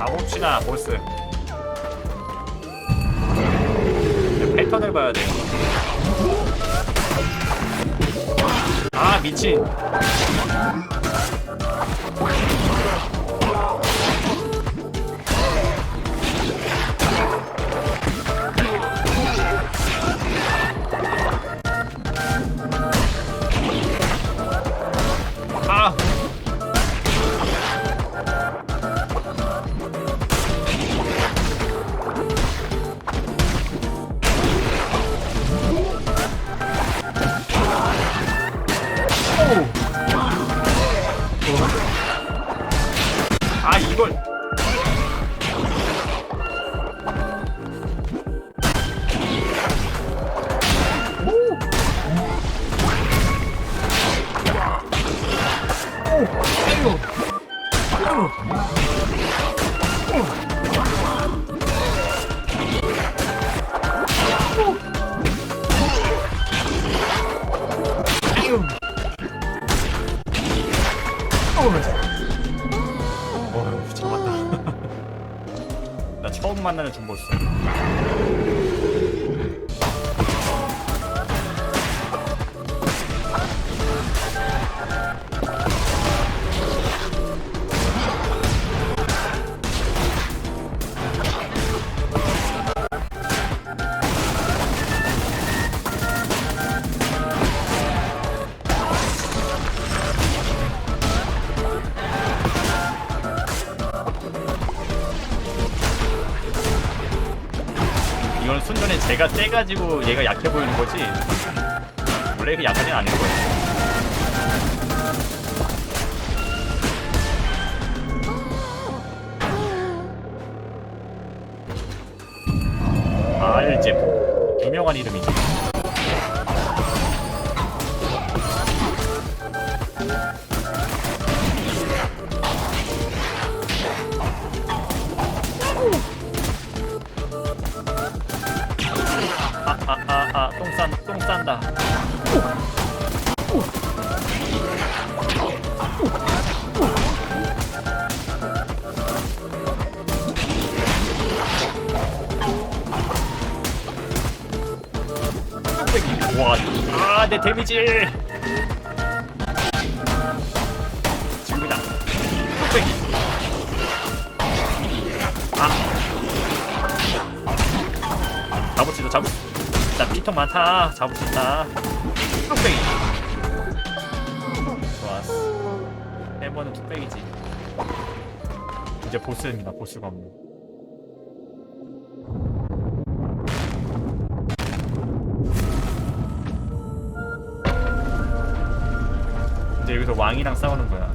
가봅시다 보스. 패턴을 봐야 돼요 아 미친 이걸 어휴 만나는 중보스 이건 순전히 제가 째가지고 얘가 약해 보이는 거지. 원래 그 약하진 않을 거예요. 알제프 유명한 이름이지 내 데미지. 지금이다 뚝배기 아. 잡을 수 있어 잡을 수나 피통 많다. 잡을 수 있다. 뚝배기. 좋았어. 세 번은 뚝배기지. 이제 보스입니다 보스가 없 이제 여기서 왕이랑 싸우는 거야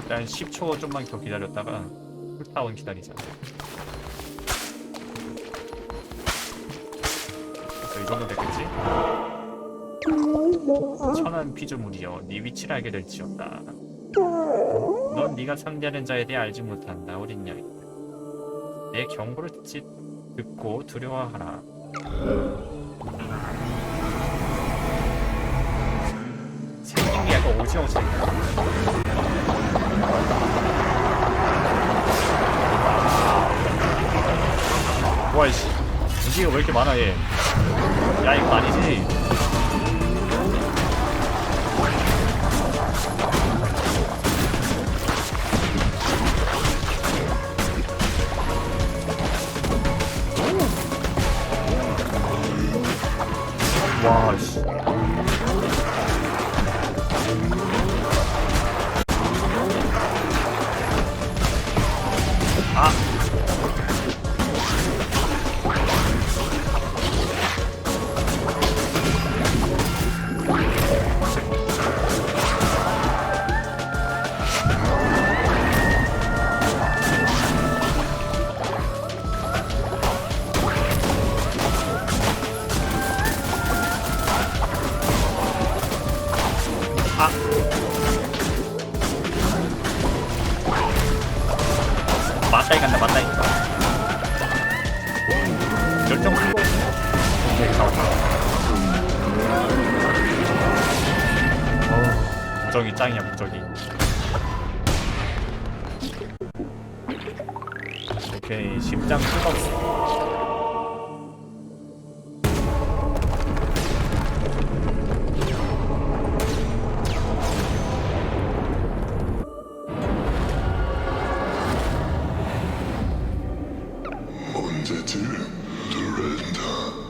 일단 10초 좀만 더 기다렸다가 풀타운 기다리자. 이 정도 됐겠지? 천한 피조물이여 네 위치를 알게 될지어다. 넌 네가 상대하는 자에 대해 알지 못한다 어린 양이. 내 경고를 듣지 듣고 두려워하라. 생긴 게 약간 오지랖이 와, 씨. 무기가 왜 이렇게 많아, 얘. 야, 이거 아니지? 아. 맞다이 간다 맞다이. 열정 쓰고 네 나왔다. 무적이 짱이야 무적이. 오케이 심장 뜯었어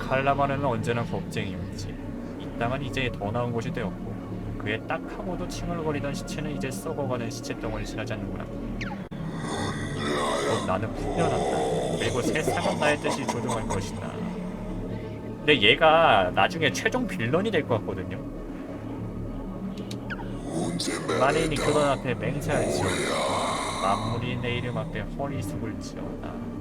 칼라바르는 언제나 겁쟁이였지. 이 땅은 이제 더 나은 곳이 되었고 그의 딱 하고도 칭얼거리던 시체는 이제 썩어가는 시체 덩어리 지나지 않는구나. 곧 나는 풀려난다. 그리고 세상은 나의 뜻이 조종할 것이다. 근데 얘가 나중에 최종 빌런이 될 것 같거든요. 앞에 맹세할 지어다. 만물이 내 이름 앞에 허리 숙을 지어다.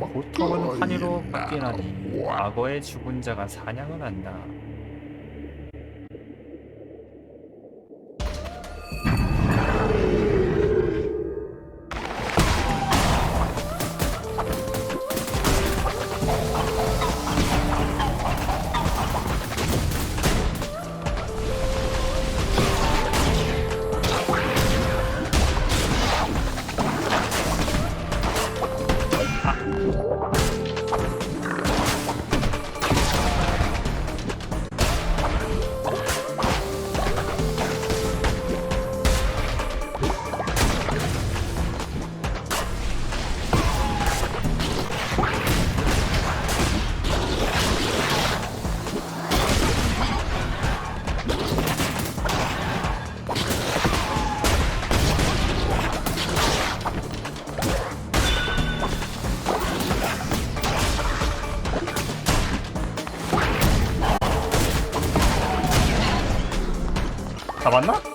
고통은 환희로 바뀌나니 과거의 죽은 자가 사냥을 한다. 잡았나?